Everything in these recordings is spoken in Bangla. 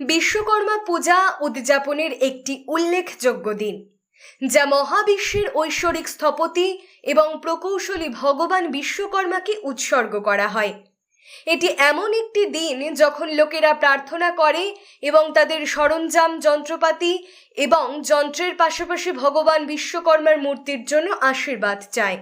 বিশ্বকর্মা পূজা উদযাপনের একটি উল্লেখযোগ্য দিন, যা মহাবিশ্বের ঐশ্বরিক স্থপতি এবং প্রকৌশলী ভগবান বিশ্বকর্মাকে উৎসর্গ করা হয়। এটি এমন একটি দিন যখন লোকেরা প্রার্থনা করে এবং তাদের সরঞ্জাম, যন্ত্রপাতি এবং যন্ত্রের পাশাপাশি ভগবান বিশ্বকর্মার মূর্তির জন্য আশীর্বাদ চায়।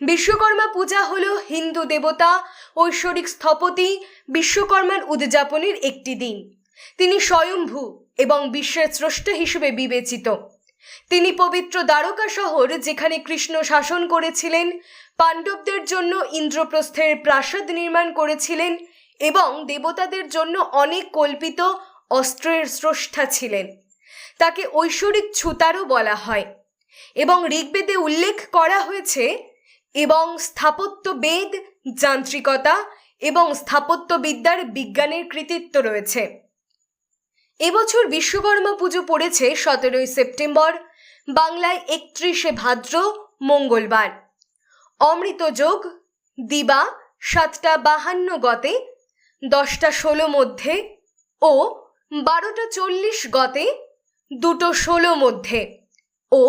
বিশ্বকর্মা পূজা হল হিন্দু দেবতা, ঐশ্বরিক স্থপতি বিশ্বকর্মার উদযাপনের একটি দিন। তিনি স্বয়ম্ভু এবং বিশ্বের স্রষ্টা হিসেবে বিবেচিত। তিনি পবিত্র দ্বারকা শহর যেখানে কৃষ্ণ শাসন করেছিলেন, পাণ্ডবদের জন্য ইন্দ্রপ্রস্থের প্রাসাদ নির্মাণ করেছিলেন এবং দেবতাদের জন্য অনেক কল্পিত অস্ত্রের স্রষ্টা ছিলেন। তাকে ঐশ্বরিক ছুতারও বলা হয় এবং ঋগ্বেদে উল্লেখ করা হয়েছে এবং স্থাপত্যবেদ যান্ত্রিকতা এবং স্থাপত্যবিদ্যার বিজ্ঞানের কৃতিত্ব রয়েছে। এবছর বিশ্বকর্মা পুজো পড়েছে সতেরোই সেপ্টেম্বর, বাংলায় একত্রিশে ভাদ্র, মঙ্গলবার। অমৃত যোগ, দিবা সাতটা বাহান্ন গতে, দশটা ষোলো মধ্যে ও বারোটা চল্লিশ গতে, দুটো ষোলো মধ্যে ও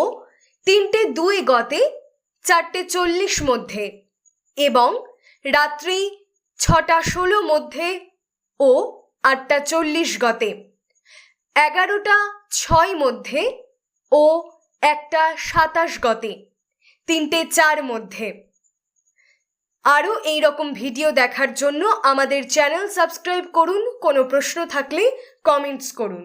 তিনটে দুই গতে, চারটে চল্লিশ মধ্যে এবং রাত্রি ছটা ষোলো মধ্যে ও আটটা চল্লিশ গতে। এগারোটা ছয় মধ্যে ও একটা সাতাশ গতে, তিনটে চার মধ্যে। আরও এই রকম ভিডিও দেখার জন্য আমাদের চ্যানেল সাবস্ক্রাইব করুন, কোনো প্রশ্ন থাকলে কমেন্টস করুন।